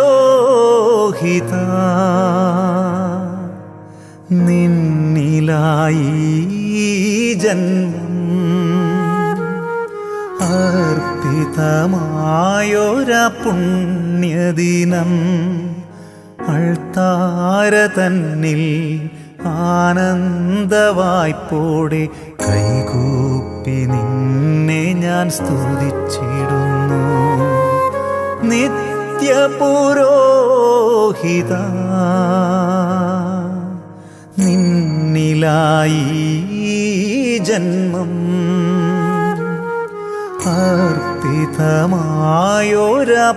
പുരോഹിത നിന്നിലായി ജന്മം അർപ്പിതമായൊര പുണ്യദിനം അൾത്താര തന്നിൽ ആനന്ദവായ്പോടെ കൈകൂപ്പി നിന്നെ ഞാൻ സ്തുതിച്ചിടുന്നു. നിത്യ നിത്യപുരോഹിത നിന്നിലായി ജന്മം അർപ്പിതമായൊര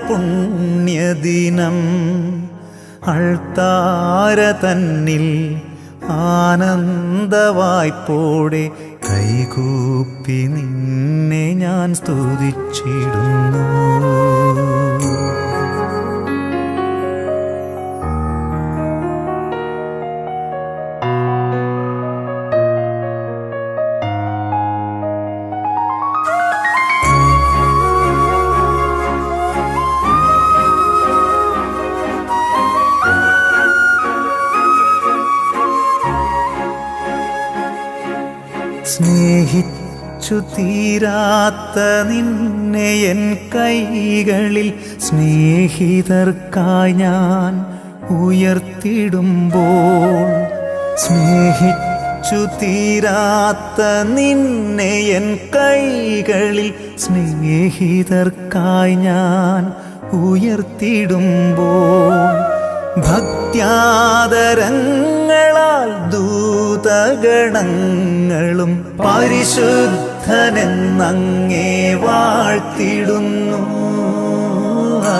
പുണ്യദിനം അൾത്താര തന്നിൽ ആനന്ദവായ്പോടെ കൈകൂപ്പി നിന്നെ ഞാൻ സ്തുതിച്ചിടുന്നു. സ്നേഹിച്ചു തീരാത്ത നിന്നെ എൻ കൈകളിൽ സ്നേഹിതർക്കായി ഞാൻ ഉയർത്തിടുമ്പോൾ. സ്നേഹിച്ചു തീരാത്ത നിന്നെ എൻ കൈകളിൽ സ്നേഹിതർക്കായി ഞാൻ ഉയർത്തിടുമ്പോൾ. ഭക്ത്യാദരങ്ങളാൽ ദൂതഗണങ്ങളും പരിശുദ്ധനെന്നങ്ങേ വാഴ്ത്തിടുന്നു ആ.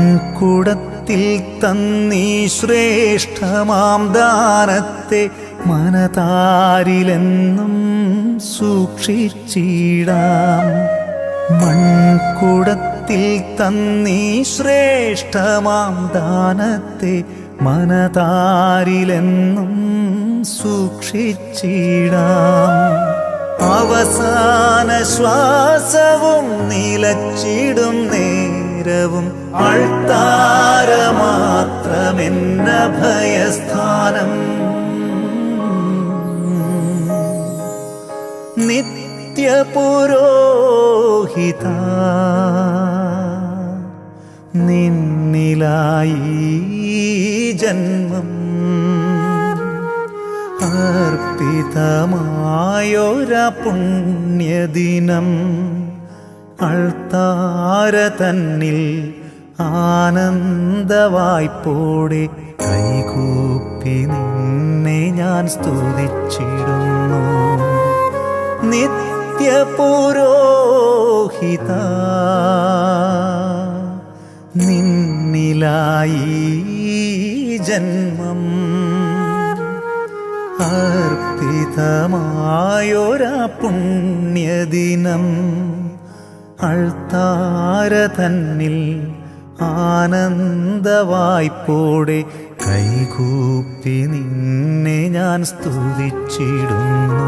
മൺകുടത്തിൽ തന്നീ ശ്രേഷ്ഠമാം ദാനത്തെ മനതാരിലെന്നും സൂക്ഷിച്ചിടാം. മൺകുടത്തിൽ തന്നീ ശ്രേഷ്ഠമാം ദാനത്തെ മനതാരിലെന്നും സൂക്ഷിച്ചിടാം. അവസാന ശ്വാസവും നിലച്ചിടും നേരവും അൾത്താര മാത്രമെന്ന ഭയസ്ഥാനം. നിത്യപുരോഹിത നിന്നിലായി ഈ ജന്മം അർപ്പിതമായൊര പുണ്യദിനം അൾത്താര തന്നിൽ ആനന്ദവായ്പോടെ കൈകൂപ്പി നിന്നെ ഞാൻ സ്തുതിച്ചിടുന്നു. നിത്യപുരോഹിത നിന്നിലായി ജന്മം അർപ്പിതമായൊരാ പുണ്യദിനം. അൾത്താര തന്നിൽ ആനന്ദവായ്പോടെ കൈകൂപ്പി നിന്നെ ഞാൻ സ്തുതിച്ചിടുന്നു.